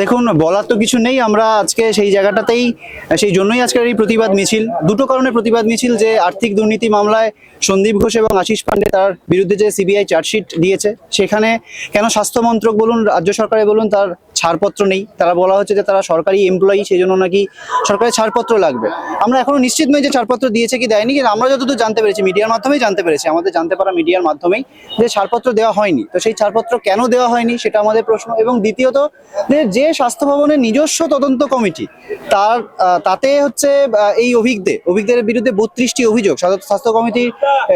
দেখুন, বলার তো কিছু নেই। আমরা আজকে সেই জায়গাটাতেই, সেই জন্যই আজকের এই প্রতিবাদ মিছিল। দুটো কারণে প্রতিবাদ মিছিল, যে আর্থিক দুর্নীতি মামলায় সন্দীপ ঘোষ এবং আশিস পান্ডে তার বিরুদ্ধে যে সিবিআই চার্জশিট দিয়েছে, সেখানে কেন স্বাস্থ্যমন্ত্রক বলুন, রাজ্য সরকারে বলুন, তার ছাড়পত্র নেই। তারা বলা হচ্ছে যে তারা সরকারি এমপ্লয়ি সেই জন্য নাকি সরকারি ছাড়পত্র লাগবে। আমরা এখনও নিশ্চিত নই যে ছাড়পত্র দিয়েছে কি দেয়নি, কিন্তু আমরা যতদূর জানতে পেরেছি, মিডিয়ার মাধ্যমেই জানতে পেরেছি, আমাদের জানতে পারা মিডিয়ার মাধ্যমেই যে ছাড়পত্র দেওয়া হয়নি। তো সেই ছাড়পত্র কেন দেওয়া হয়নি সেটা আমাদের প্রশ্ন। এবং দ্বিতীয়ত, যে স্বাস্থ্য ভবনের নিজস্ব তদন্ত কমিটি, তার তাতে হচ্ছে এই অভিজ্ঞদের অভিজ্ঞদের বিরুদ্ধে বত্রিশটি অভিযোগ। স্বাস্থ্য- কমিটির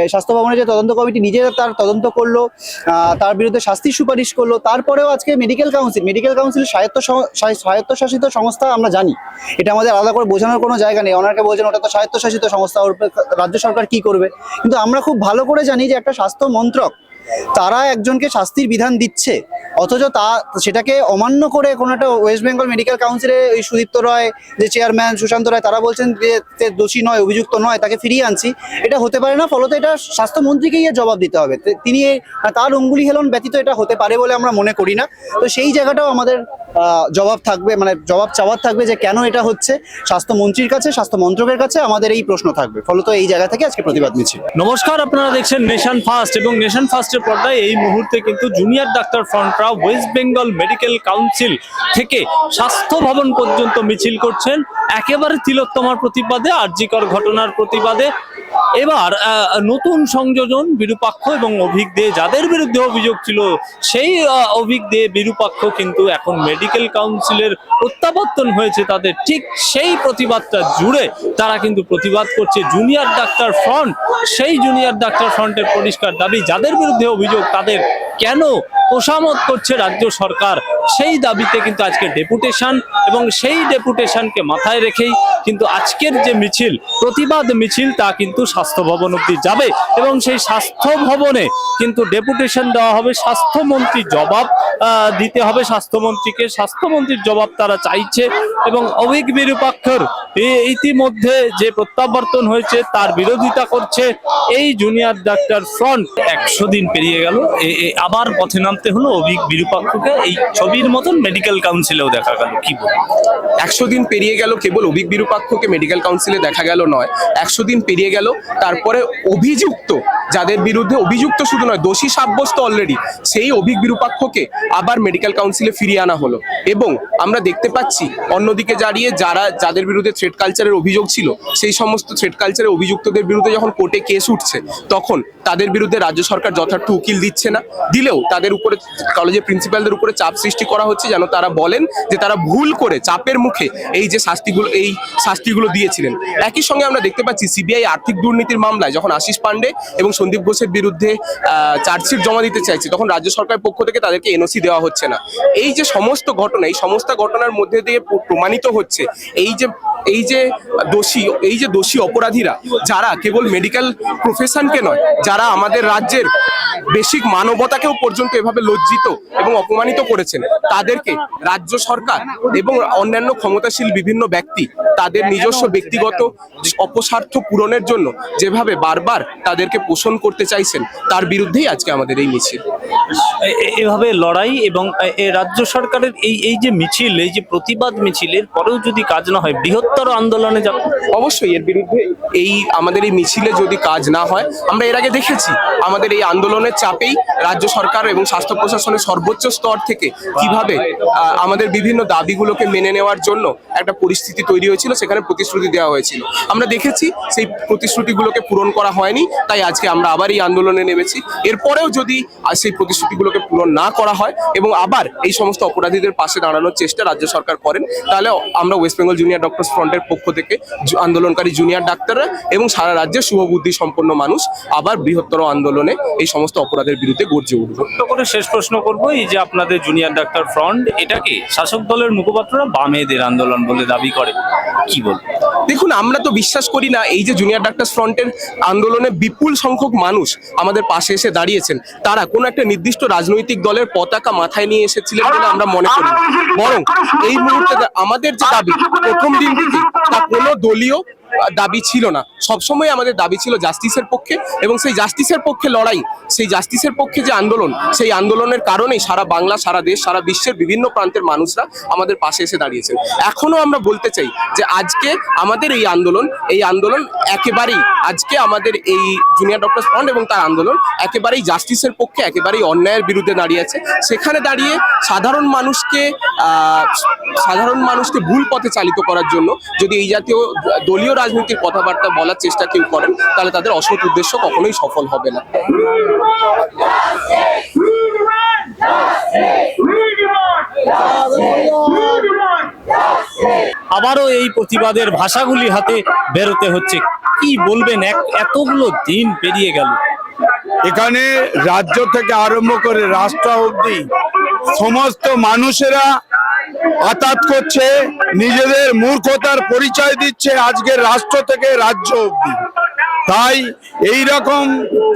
স্বাস্থ্য ভবনের যে তদন্ত কমিটি, নিজেরা তার তদন্ত করল তার বিরুদ্ধে শাস্তির সুপারিশ করল। তারপরেও আজকে মেডিকেল কাউন্সিল মেডিকেল স্বায়ত্ত স্বায়ত্তশাসিত সংস্থা আমরা জানি। এটা আমাদের আলাদা করে বোঝানোর কোনো জায়গা নেই। ওনাকে বলছেন, ওটা তো স্বায়ত্তশাসিত সংস্থা, ওর রাজ্য সরকার কি করবে? কিন্তু আমরা খুব ভালো করে জানি যে একটা স্বাস্থ্য মন্ত্রক, তারা একজনকে শাস্তির বিধান দিচ্ছে। অথচ তা, সেটাকে অমান্য করে কোনো একটা ওয়েস্ট বেঙ্গল মেডিকেল কাউন্সিলে ওই সুদীপ্ত রায়, যে চেয়ারম্যান সুশান্ত রায়, তারা বলছেন যে দোষী নয়, অভিযুক্ত নয়, তাকে ফিরিয়ে আনছি। এটা হতে পারে না, ফলত এটা স্বাস্থ্যমন্ত্রীকেই এর জবাব দিতে হবে। তিনি তার অঙ্গুলি হেলন ব্যতীত এটা হতে পারে বলে আমরা মনে করি না। তো সেই জায়গাটাও আমাদের জবাব থাকবে মানে জবাব চাওয়ার থাকবে যে কেন এটা হচ্ছে। স্বাস্থ্যমন্ত্রীর কাছে স্বাস্থ্য মন্ত্রকের কাছে আমাদের এই প্রশ্ন থাকবে। ফলত এই জায়গা থেকে আজকে প্রতিবাদ মিছিল। নমস্কার, আপনারা দেখছেন নেশন ফার্স্ট এবং নেশন ফার্স্টের পর্দায় এই মুহূর্তে কিন্তু জুনিয়র ডাক্তার ফ্রন্টরা ওয়েস্ট বেঙ্গল মেডিকেল কাউন্সিল থেকে স্বাস্থ্য ভবন পর্যন্ত মিছিল করছেন। একেবারে তিলোত্তমার প্রতিবাদে, আর্জিকর ঘটনার প্রতিবাদে। এবার নতুন সংযোজন বিরূপাক্ষ এবং অভিক দে যাদের বিরুদ্ধে অভিযোগ ছিল, সেই অভিক অভিজ্ঞ বিরূপাক্ষ কিন্তু এখন মেডিকেল কাউন্সিলের প্রত্যাবর্তন হয়েছে তাদের। ঠিক সেই প্রতিবাদটা জুড়ে তারা কিন্তু প্রতিবাদ করছে জুনিয়র ডাক্তার ফ্রন্ট সেই জুনিয়র ডাক্তার ফ্রন্টের পরিষ্কার দাবি, যাদের বিরুদ্ধে অভিযোগ তাদের কেন তোষামত করছে রাজ্য সরকার? সেই দাবিতে কিন্তু আজকে ডেপুটেশন এবং সেই ডেপুটেশনকে মাথায় রেখেই কিন্তু আজকের যে মিছিল, প্রতিবাদ মিছিল, তা কিন্তু স্বাস্থ্য ভবন অব্দি যাবে এবং সেই স্বাস্থ্য ভবনে কিন্তু ডেপুটেশন দেওয়া হবে। স্বাস্থ্যমন্ত্রী জবাব দিতে হবে। স্বাস্থ্যমন্ত্রীকে স্বাস্থ্যমন্ত্রীর জবাব তারা চাইছে এবং অভিজ্ঞ বিরূপাক্ষর ইতিমধ্যে যে প্রত্যাবর্তন হয়েছে তার বিরোধিতা করছে এই জুনিয়র ডাক্তার ফ্রন্ট একশো দিন পেরিয়ে গেল। আবার পথে নামতে হলো অভিক বিরুপাক্ষকে। এই ছবির মতন মেডিকেল কাউন্সিলেও দেখা গেল। কি বলব? একশো দিন পেরিয়ে গেল কেবল অভিক বিরুপাক্ষকে মেডিকেল কাউন্সিলে দেখা গেল নয়। একশো দিন পেরিয়ে গেল তারপরে অভিযুক্ত যাদের বিরুদ্ধে অভিযুক্ত শুধু নয়, দোষী সাব্যস্ত অলরেডি সেই অভিক বিরূপাক্ষকে আবার মেডিকেল কাউন্সিলে ফিরিয়ে আনা হলো। এবং আমরা দেখতে পাচ্ছি, অন্যদিকে দাঁড়িয়ে যারা, যাদের বিরুদ্ধে থ্রেড কালচারের অভিযোগ ছিল, সেই সমস্ত থ্রেড কালচারের অভিযুক্তদের বিরুদ্ধে যখন কোর্টে কেস উঠছে, তখন তাদের বিরুদ্ধে রাজ্য সরকার যথার্থ উকিল দিচ্ছে না। দিলেও তাদের উপরে কলেজের প্রিন্সিপালদের উপরে চাপ সৃষ্টি করা হচ্ছে যেন তারা বলেন যে তারা ভুল করে চাপের মুখে এই যে শাস্তিগুলো, এই শাস্তিগুলো দিয়েছিলেন। একই সঙ্গে আমরা দেখতে পাচ্ছি সিবিআই আর্থিক দুর্নীতির মামলায় যখন আশিস পান্ডে এবং সন্দীপ ঘোষের বিরুদ্ধে চার্জশিট জমা দিতে চাইছে। তখন রাজ্য সরকারের পক্ষ থেকে তাদেরকে এনওসি দেওয়া হচ্ছে না। এই যে সমস্ত ঘটনা, এই সমস্ত ঘটনার মধ্যে দিয়ে প্রমাণিত হচ্ছে, এই যে এই যে দোষী, এই যে দোষী অপরাধীরা, যারা কেবল মেডিকেল প্রফেশনকে নয়, যারা আমাদের রাজ্যের বেসিক মানবতাকেও পর্যন্ত এভাবে লজ্জিত এবং অপমানিত করেছেন। তাদেরকে রাজ্য সরকার এবং অন্যান্য ক্ষমতাশীল বিভিন্ন ব্যক্তি তাদের নিজস্ব ব্যক্তিগত অপস্বার্থ পূরণের জন্য যেভাবে বারবার তাদেরকে পোষণ করতে চাইছেন তার বিরুদ্ধেই আজকে আমাদের এই মিছিল। এভাবে লড়াই এবং রাজ্য সরকারের এই এই যে মিছিল এই যে প্রতিবাদ মিছিলের পরেও যদি কাজ না হয় বৃহত্তর আন্দোলনে যাবে। অবশ্যই এর বিরুদ্ধে এই আমাদের এই মিছিলে যদি কাজ না হয় আমরা এর আগে দেখেছি আমাদের এই আন্দোলনের চাপেই রাজ্য সরকার এবং স্বাস্থ্য প্রশাসনের সর্বোচ্চ স্তর থেকে কীভাবে আমাদের বিভিন্ন দাবিগুলোকে মেনে নেওয়ার জন্য একটা পরিস্থিতি তৈরি হয়েছিল, সেখানে প্রতিশ্রুতি দেওয়া হয়েছিল। আমরা দেখেছি সেই প্রতিশ্রুতিগুলোকে পূরণ করা হয়নি, তাই আজকে আমরা আবার এই আন্দোলনে নেমেছি। এরপরেও যদি সেই প্রতিশ্রুতিগুলোকে পূরণ না করা হয় এবং আবার এই সমস্ত অপরাধীদের পাশে দাঁড়ানোর চেষ্টা রাজ্য সরকার করেন, তাহলে আমরা ওয়েস্ট বেঙ্গল জুনিয়র ডক্টরস ফ্রন্টের পক্ষ থেকে আন্দোলনকারী জুনিয়র ডাক্তাররা এবং সারা রাজ্যের শুভবুদ্ধি সম্পন্ন মানুষ আবার বৃহত্তর আন্দোলনে এই সমস্ত অপরাধের বিরুদ্ধে গর্জে উঠবে। ছোট্ট করে শেষ প্রশ্ন করব এই যে আপনাদের জুনিয়র ডাক্তার ফ্রন্ট এটাকে শাসক দলের মুখপাত্ররা বামেদের আন্দোলন বলে দাবি করে? কি বল দেখুন আমরা তো বিশ্বাস করি না এই যে জুনিয়র ডাক্তার ফ্রন্টের আন্দোলনে বিপুল সংখ্যক মানুষ আমাদের পাশে এসে দাঁড়িয়েছেন। তারা কোনো একটা নির্দিষ্ট রাজনৈতিক দলের পতাকা মাথায় নিয়ে এসেছিলেন বলে আমরা মনে করি বরং এই মুহূর্তে আমাদের যে দাবি প্রথম দিন থেকে তা কোনো দলীয় দাবি ছিল না। সবসময় আমাদের দাবি ছিল জাস্টিসের পক্ষে এবং সেই জাস্টিসের পক্ষে লড়াই, সেই জাস্টিসের পক্ষে যে আন্দোলন, সেই আন্দোলনের কারণেই সারা বাংলা, সারা দেশ, সারা বিশ্বের বিভিন্ন প্রান্তের মানুষরা আমাদের পাশে এসে দাঁড়িয়েছেন। এখনও আমরা বলতে চাই যে আজকে আমাদের এই আন্দোলন এই আন্দোলন একেবারেই আজকে আমাদের এই জুনিয়র ডক্টর ফ্রন্ট এবং তার আন্দোলন একেবারেই জাস্টিসের পক্ষে, একেবারেই অন্যায়ের বিরুদ্ধে দাঁড়িয়ে আছে। সেখানে দাঁড়িয়ে সাধারণ মানুষকে সাধারণ মানুষকে ভুল পথে চালিত করার জন্য যদি এই জাতীয় দলীয় রাজনীতির কথাবার্তা বলার চেষ্টা কেউ করেন তাহলে তাদের অসৎ উদ্দেশ্য কখনোই সফল হবে না। আবারও এই প্রতিবাদের ভাষাগুলি হাতে বেরোতে হচ্ছে। কি বলবেন এক এতগুলো দিন পেরিয়ে গেল। এখানে রাজ্য থেকে আরম্ভ করে রাষ্ট্র অব্দি সমস্ত মানুষেরা আতাত করছে, নিজেদের মূর্খতার পরিচয় দিচ্ছে আজকের রাষ্ট্র থেকে রাজ্য অব্দি তাই এই রকম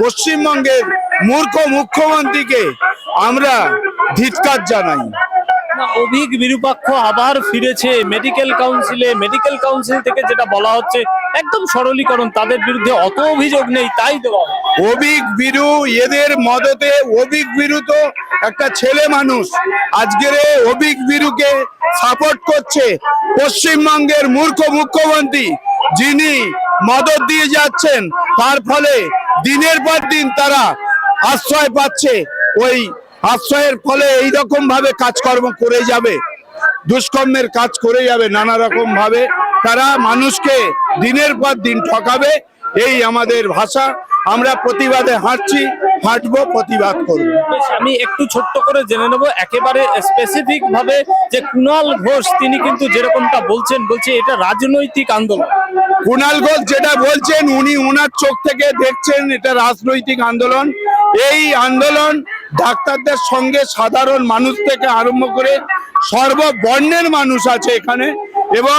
পশ্চিমবঙ্গের মূর্খ মুখ্যমন্ত্রীকে আমরা ধিৎকার জানাই। অভিক বিরূপাক্ষ আবার ফিরেছে। মেডিকেল কাউন্সিলে মেডিকেল কাউন্সিল থেকে যেটা বলা হচ্ছে, একদম সরলীকরণ, তাদের বিরুদ্ধে অত অভিযোগ নেই, তাই দেওয়া অভিক বিরু, এদের মদতে অভিক বিরু তো একটা ছেলে মানুষ। আজকের অভিক বিরুকে সাপোর্ট করছে পশ্চিমবঙ্গের মূর্খ মুখ্যমন্ত্রী, যিনি মদত দিয়ে যাচ্ছেন। তার ফলে দিনের পর দিন তারা আশ্রয় পাচ্ছে ওই আশ্রয়ের ফলে এই রকম ভাবে কাজকর্ম করে যাবে দুষ্কর্মের কাজ করে যাবে নানা রকম ভাবে তারা মানুষকে দিনের পর দিন ঠকাবে এই আমাদের ভাষা। আমরা প্রতিবাদে হাঁটছি হাঁটবো প্রতিবাদ করব। আমি একটু ছোট্ট করে জেনে নেব একেবারে স্পেসিফিক ভাবে যে কুণাল ঘোষ তিনি কিন্তু যেরকমটা বলছেন বলছে এটা রাজনৈতিক আন্দোলন। কুণাল ঘোষ যেটা বলছেন উনি উনার চোখ থেকে দেখছেন এটা রাজনৈতিক আন্দোলন। এই আন্দোলন ডাক্তারদের সঙ্গে সাধারণ মানুষ থেকে আরম্ভ করে সর্ববর্ণের মানুষ আছে এখানে। এবং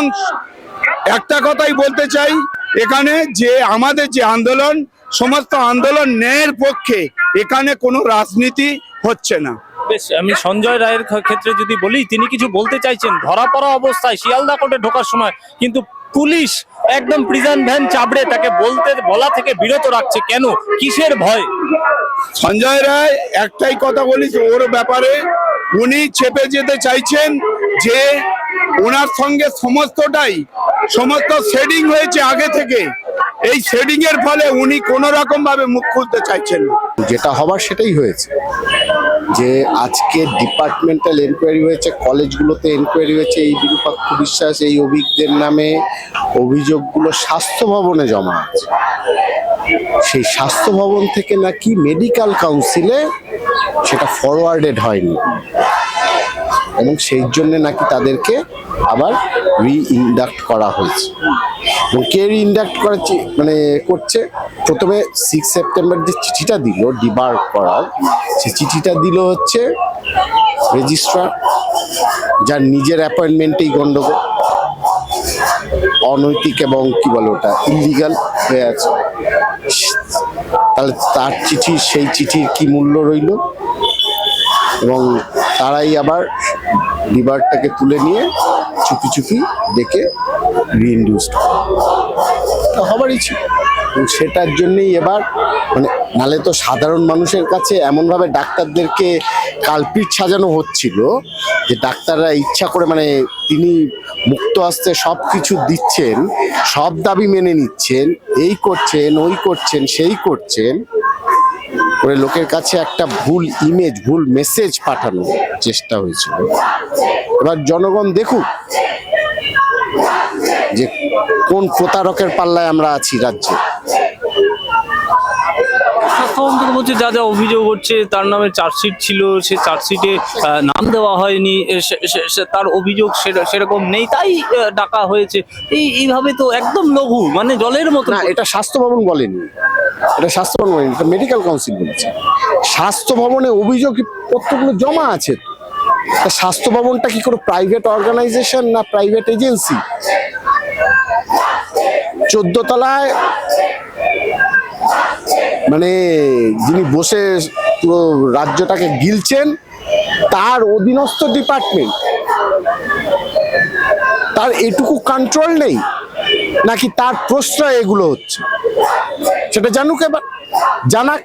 একটা কথাই বলতে চাই, এখানে যে আমাদের যে আন্দোলন, সমস্ত আন্দোলন ন্যায়ের পক্ষে এখানে কোনো রাজনীতি হচ্ছে না। বেশ আমি সঞ্জয় রায়ের ক্ষেত্রে যদি বলি তিনি কিছু বলতে চাইছেন। ধরা পড়া অবস্থায় শিয়ালদা কোর্টে ঢোকার সময় কিন্তু পুলিশ একদম প্রিজন ভ্যান চাবড়ে তাকে বলতে বলা থেকে বিরত রাখছে। কেন? কিসের ভয়? সঞ্জয় রায় একটাই কথা বলিস ওর ব্যাপারে উনি চেপে যেতে চাইছেন যে ওনার সঙ্গে সমস্তটাই সমস্ত শেডিং হয়েছে আগে থেকে। এই শেডিং এর ফলে উনি কোন রকম ভাবে মুখ খুলতে চাইছেন না। যেটা হবার সেটাই হয়েছে। যে আজকে ডিপার্টমেন্টাল এনকোয়ারি হয়েছে, কলেজগুলোতে এনকোয়ারি হয়েছে, এই বিরূপাক্ষ বিশ্বাস, এই অভিজ্ঞদের নামে অভিযোগগুলো স্বাস্থ্য ভবনে জমা আছে। সেই স্বাস্থ্য ভবন থেকে নাকি মেডিকেল কাউন্সিলে সেটা ফরওয়ার্ডেড হয়নি। এবং সেই জন্যে নাকি তাদেরকে আবার রি ইন্ডাক্ট করা হয়েছে। এবং কে রি ইন্ডাক্ট করাচ্ছে মানে করছে? প্রথমে সিক্স সেপ্টেম্বর যে চিঠিটা দিল ডিবার করার, সে চিঠিটা দিল হচ্ছে রেজিস্ট্রার যার নিজের অ্যাপয়েন্টমেন্টেই গণ্ডগোল অনৈতিক এবং কি বলে ওটা ইলিগাল হয়ে আছে তাহলে তার চিঠি, সেই চিঠির কি মূল্য রইল? এবং তারাই আবার লিভারটাকে তুলে নিয়ে চুপি চুপি ডেকে রিইনডিউসড হবারই ছিল। সেটার জন্যই এবার মানে নালে তো সাধারণ মানুষের কাছে এমনভাবে ডাক্তারদেরকে কালপিট সাজানো হচ্ছিল যে ডাক্তাররা ইচ্ছা করে মানে তিনি মুক্ত আসতে সব কিছু দিচ্ছেন, সব দাবি মেনে নিচ্ছেন, এই করছেন, ওই করছেন, সেই করছেন করে লোকের কাছে একটা ভুল ইমেজ ভুল মেসেজ পাঠানোর চেষ্টা হয়েছিল। এবার জনগণ দেখুক যে কোন প্রতারকের পাল্লায় আমরা আছি রাজ্যে। স্বাস্থ্য বলছে, যা যা অভিযোগ হচ্ছে, তার নামে চার্জশিট ছিল, সে চার্জশিটে নাম দেওয়া হয়নি তার অভিযোগ সেরকম নেই, তাই ডাকা হয়েছে। এই, এইভাবে তো একদম লঘু মানে জলের মতো এটা স্বাস্থ্য ভবন বলেনি। এটা স্বাস্থ্য ভবন বলেনি, এটা মেডিকেল কাউন্সিল বলেছে। স্বাস্থ্য ভবনে অভিযোগ পত্রগুলো জমা আছে? স্বাস্থ্য ভবনটা কি কোনো প্রাইভেট অর্গানাইজেশন না প্রাইভেট এজেন্সি চোদ্দ তলায় মানে যিনি বসে পুরো রাজ্যটাকে গিলছেন, তার অধীনস্থ ডিপার্টমেন্ট তার এটুকু কন্ট্রোল নেই, নাকি তার প্রশ্রয় এগুলো হচ্ছে? সেটা জানুক এবার। জানাক